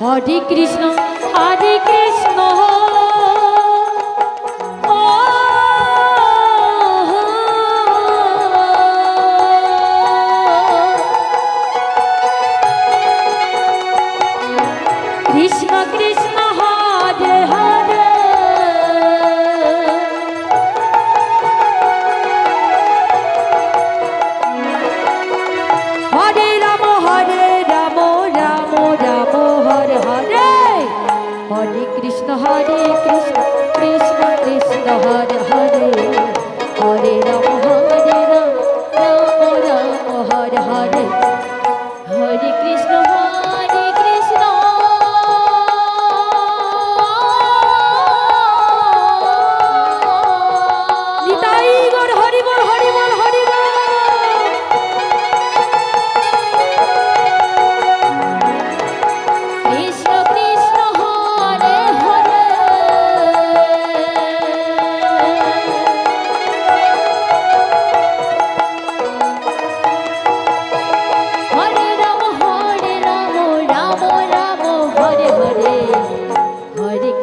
Hare Krishna Hare Krishna Hare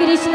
Krishna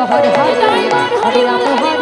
我的心在等待